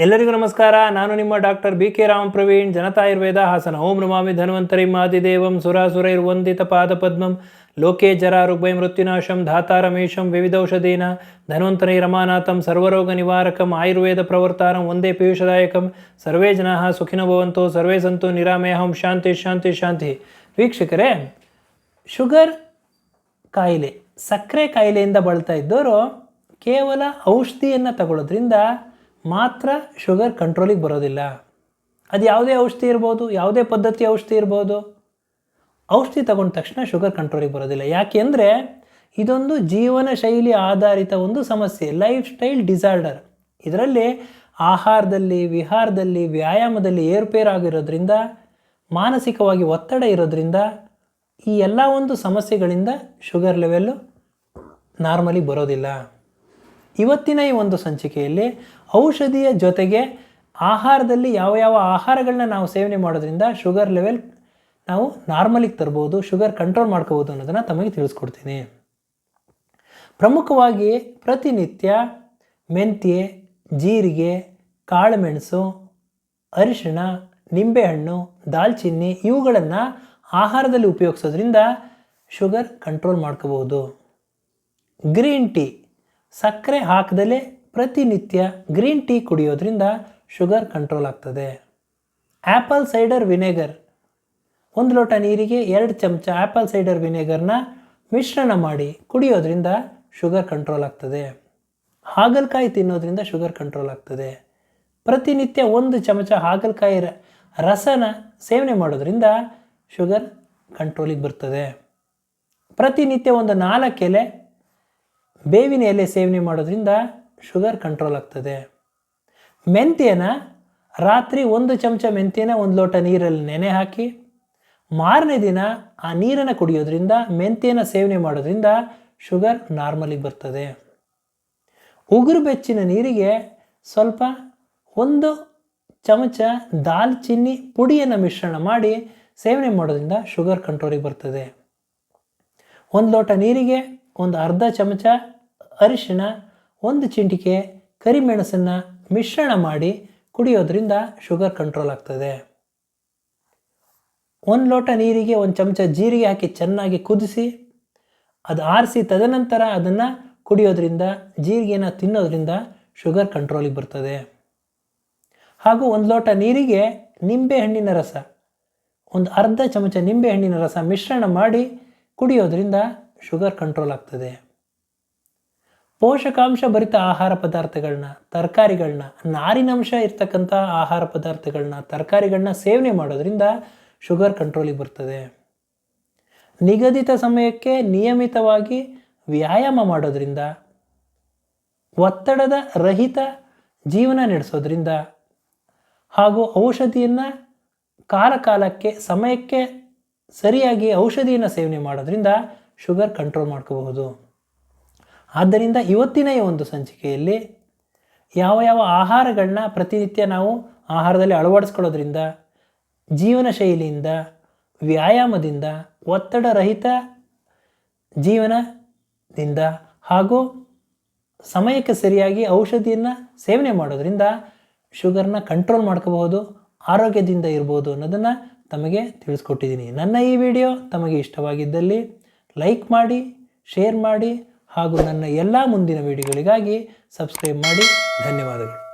ಎಲ್ಲರಿಗೂ ನಮಸ್ಕಾರ. ನಾನು ನಿಮ್ಮ doctor B K Ram Praveen Janatayurveda Hassan. ಓಂ ನಮಾಮಿ ಧನ್ವಂತರಿ ಮಾದಿದೇವಂ ಸುರಾಸುರೈರ್ವಂದಿತ ಪಾದಪದ್ಮಂ. ಲೋಕೆ ಜರ ಋಗ್ವೈ ಮೃತ್ಯುನಾಶಂ, ಧಾತಾರಮೇಶಂ, ವಿವಿಧೌಷಧೀನ. ಧನ್ವಂತರಿ ರಮಾನಾಥಂ, ಸರ್ವರೋಗ ನಿವಾರಕಂ, ಆಯುರ್ವೇದ ಪ್ರವರ್ತಾರಂ, ಒಂದೇ ಪೀಯೂಷದಾಯಕಂ. ಸರ್ವೇ ಜನಾ ಸುಖಿನ ಭವಂತೋ, ಸರ್ವೇ ಸಂತು ನಿರಾಮಯಹಂ. ಶಾಂತಿ ಶಾಂತಿ ಶಾಂತಿ. ವೀಕ್ಷಕರೇ, ಶುಗರ್ ಕಾಯಿಲೆ, ಸಕ್ಕರೆ ಕಾಯಿಲೆಯಿಂದ ಬಳಲ್ತಾ ಇದ್ದವರು ಕೇವಲ ಔಷಧಿಯನ್ನು ತಗೊಳ್ಳೋದ್ರಿಂದ ಮಾತ್ರ ಶುಗರ್ ಕಂಟ್ರೋಲಿಗೆ ಬರೋದಿಲ್ಲ. ಅದು ಯಾವುದೇ ಔಷಧಿ ಇರ್ಬೋದು, ಯಾವುದೇ ಪದ್ಧತಿ ಔಷಧಿ ಇರ್ಬೋದು. ಔಷಧಿ ತಗೊಂಡ ತಕ್ಷಣ ಶುಗರ್ ಕಂಟ್ರೋಲಿಗೆ ಬರೋದಿಲ್ಲ. ಯಾಕೆಂದರೆ ಇದೊಂದು ಜೀವನ ಶೈಲಿ ಆಧಾರಿತ ಒಂದು ಸಮಸ್ಯೆ, ಲೈಫ್ ಸ್ಟೈಲ್ ಡಿಸಾರ್ಡರ್. ಇದರಲ್ಲಿ ಆಹಾರದಲ್ಲಿ, ವಿಹಾರದಲ್ಲಿ, ವ್ಯಾಯಾಮದಲ್ಲಿ ಏರುಪೇರಾಗಿರೋದ್ರಿಂದ, ಮಾನಸಿಕವಾಗಿ ಒತ್ತಡ ಇರೋದ್ರಿಂದ ಈ ಎಲ್ಲ ಒಂದು ಸಮಸ್ಯೆಗಳಿಂದ ಶುಗರ್ ಲೆವೆಲ್ಲು ನಾರ್ಮಲಿ ಬರೋದಿಲ್ಲ. ಇವತ್ತಿನ ಈ ಒಂದು ಸಂಚಿಕೆಯಲ್ಲಿ ಔಷಧಿಯ ಜೊತೆಗೆ ಆಹಾರದಲ್ಲಿ ಯಾವ ಯಾವ ಆಹಾರಗಳನ್ನ ನಾವು ಸೇವನೆ ಮಾಡೋದ್ರಿಂದ ಶುಗರ್ ಲೆವೆಲ್ ನಾವು ನಾರ್ಮಲಿಗೆ ತರ್ಬೋದು, ಶುಗರ್ ಕಂಟ್ರೋಲ್ ಮಾಡ್ಕೋಬೋದು ಅನ್ನೋದನ್ನು ತಮಗೆ ತಿಳಿಸ್ಕೊಡ್ತೀನಿ. ಪ್ರಮುಖವಾಗಿ ಪ್ರತಿನಿತ್ಯ ಮೆಂತ್ಯೆ, ಜೀರಿಗೆ, ಕಾಳುಮೆಣಸು, ಅರಿಶಿಣ, ನಿಂಬೆಹಣ್ಣು, ದಾಲ್ಚಿನ್ನಿ ಇವುಗಳನ್ನು ಆಹಾರದಲ್ಲಿ ಉಪಯೋಗಿಸೋದ್ರಿಂದ ಶುಗರ್ ಕಂಟ್ರೋಲ್ ಮಾಡ್ಕೋಬಹುದು. ಗ್ರೀನ್ ಟೀ, ಸಕ್ಕರೆ ಹಾಕದಲೇ ಪ್ರತಿನಿತ್ಯ ಗ್ರೀನ್ ಟೀ ಕುಡಿಯೋದ್ರಿಂದ ಶುಗರ್ ಕಂಟ್ರೋಲ್ ಆಗ್ತದೆ. Apple cider vinegar. ಒಂದು ಲೋಟ ನೀರಿಗೆ ಎರಡು ಚಮಚ ಆ್ಯಪಲ್ ಸೈಡರ್ ವಿನೆಗರ್ನ ಮಿಶ್ರಣ ಮಾಡಿ ಕುಡಿಯೋದ್ರಿಂದ ಶುಗರ್ ಕಂಟ್ರೋಲ್ ಆಗ್ತದೆ. ಹಾಗಲಕಾಯಿ ತಿನ್ನೋದ್ರಿಂದ ಶುಗರ್ ಕಂಟ್ರೋಲ್ ಆಗ್ತದೆ. ಪ್ರತಿನಿತ್ಯ ಒಂದು ಚಮಚ ಹಾಗಲಕಾಯಿ ರಸನ ಸೇವನೆ ಮಾಡೋದ್ರಿಂದ ಶುಗರ್ ಕಂಟ್ರೋಲಿಗೆ ಬರ್ತದೆ. ಪ್ರತಿನಿತ್ಯ ಒಂದು ನಾಲ್ಕು ಎಲೆ ಬೇವಿನ ಎಲೆ ಸೇವನೆ ಮಾಡೋದ್ರಿಂದ ಶುಗರ್ ಕಂಟ್ರೋಲ್ ಆಗ್ತದೆ. ಮೆಂತ್ಯನ ರಾತ್ರಿ ಒಂದು ಚಮಚ ಮೆಂತ್ಯನ ಒಂದು ಲೋಟ ನೀರಲ್ಲಿ ನೆನೆ ಹಾಕಿ, ಮಾರನೇ ದಿನ ಆ ನೀರನ್ನು ಕುಡಿಯೋದ್ರಿಂದ, ಮೆಂತ್ಯನ ಸೇವನೆ ಮಾಡೋದ್ರಿಂದ ಶುಗರ್ ನಾರ್ಮಲಿಗೆ ಬರ್ತದೆ. ಉಗುರು ಬೆಚ್ಚಿನ ನೀರಿಗೆ ಸ್ವಲ್ಪ ಒಂದು ಚಮಚ ದಾಲ್ಚಿನ್ನಿ ಪುಡಿಯನ್ನು ಮಿಶ್ರಣ ಮಾಡಿ ಸೇವನೆ ಮಾಡೋದ್ರಿಂದ ಶುಗರ್ ಕಂಟ್ರೋಲಿಗೆ ಬರ್ತದೆ. ಒಂದು ಲೋಟ ನೀರಿಗೆ ಒಂದು ಅರ್ಧ ಚಮಚ ಅರಿಶಿಣ ಒಂದು ಚಿಂಟಿಕೆ ಕರಿಮೆಣಸನ್ನು ಮಿಶ್ರಣ ಮಾಡಿ ಕುಡಿಯೋದ್ರಿಂದ ಶುಗರ್ ಕಂಟ್ರೋಲ್ ಆಗ್ತದೆ. ಒಂದು ಲೋಟ ನೀರಿಗೆ ಒಂದು ಚಮಚ ಜೀರಿಗೆ ಹಾಕಿ ಚೆನ್ನಾಗಿ ಕುದಿಸಿ, ಅದು ಆರಿಸಿ ತದನಂತರ ಅದನ್ನು ಕುಡಿಯೋದ್ರಿಂದ, ಜೀರಿಗೆನ ತಿನ್ನೋದ್ರಿಂದ ಶುಗರ್ ಕಂಟ್ರೋಲಿಗೆ ಬರ್ತದೆ. ಹಾಗೂ ಒಂದು ಲೋಟ ನೀರಿಗೆ ನಿಂಬೆಹಣ್ಣಿನ ರಸ, ಒಂದು ಅರ್ಧ ಚಮಚ ನಿಂಬೆಹಣ್ಣಿನ ರಸ ಮಿಶ್ರಣ ಮಾಡಿ ಕುಡಿಯೋದ್ರಿಂದ ಶುಗರ್ ಕಂಟ್ರೋಲ್ ಆಗ್ತದೆ. ಪೋಷಕಾಂಶ ಭರಿತ ಆಹಾರ ಪದಾರ್ಥಗಳನ್ನ ತರಕಾರಿಗಳನ್ನ ನಾರಿನಂಶ ಇರ್ತಕ್ಕಂಥ ಆಹಾರ ಪದಾರ್ಥಗಳನ್ನ ತರಕಾರಿಗಳನ್ನ ಸೇವನೆ ಮಾಡೋದ್ರಿಂದ ಶುಗರ್ ಕಂಟ್ರೋಲಿಗೆ ಬರ್ತದೆ. ನಿಗದಿತ ಸಮಯಕ್ಕೆ ನಿಯಮಿತವಾಗಿ ವ್ಯಾಯಾಮ ಮಾಡೋದ್ರಿಂದ, ಒತ್ತಡದ ರಹಿತ ಜೀವನ ನಡೆಸೋದ್ರಿಂದ ಹಾಗೂ ಔಷಧಿಯನ್ನು ಕಾಲಕಾಲಕ್ಕೆ, ಸಮಯಕ್ಕೆ ಸರಿಯಾಗಿ ಔಷಧಿಯನ್ನು ಸೇವನೆ ಮಾಡೋದ್ರಿಂದ ಶುಗರ್ ಕಂಟ್ರೋಲ್ ಮಾಡ್ಕೋಬಹುದು. ಆದ್ದರಿಂದ ಇವತ್ತಿನ ಈ ಒಂದು ಸಂಚಿಕೆಯಲ್ಲಿ ಯಾವ ಯಾವ ಆಹಾರಗಳನ್ನ ಪ್ರತಿನಿತ್ಯ ನಾವು ಆಹಾರದಲ್ಲಿ ಅಳವಡಿಸ್ಕೊಳ್ಳೋದ್ರಿಂದ, ಜೀವನ ಶೈಲಿಯಿಂದ, ವ್ಯಾಯಾಮದಿಂದ ಒತ್ತಡರಹಿತ ಜೀವನದಿಂದ ಹಾಗೂ ಸಮಯಕ್ಕೆ ಸರಿಯಾಗಿ ಔಷಧಿಯನ್ನು ಸೇವನೆ ಮಾಡೋದ್ರಿಂದ ಶುಗರ್ನ ಕಂಟ್ರೋಲ್ ಮಾಡ್ಕೋಬಹುದು, ಆರೋಗ್ಯದಿಂದ ಇರ್ಬೋದು ಅನ್ನೋದನ್ನು ತಮಗೆ ತಿಳಿಸ್ಕೊಟ್ಟಿದ್ದೀನಿ. ನನ್ನ ಈ ವಿಡಿಯೋ ತಮಗೆ ಇಷ್ಟವಾಗಿದ್ದಲ್ಲಿ ಲೈಕ್ ಮಾಡಿ, ಶೇರ್ ಮಾಡಿ ಹಾಗೂ ನನ್ನ ಎಲ್ಲ ಮುಂದಿನ ವಿಡಿಯೋಗಳಿಗಾಗಿ ಸಬ್ಸ್ಕ್ರೈಬ್ ಮಾಡಿ ಧನ್ಯವಾದಗಳು.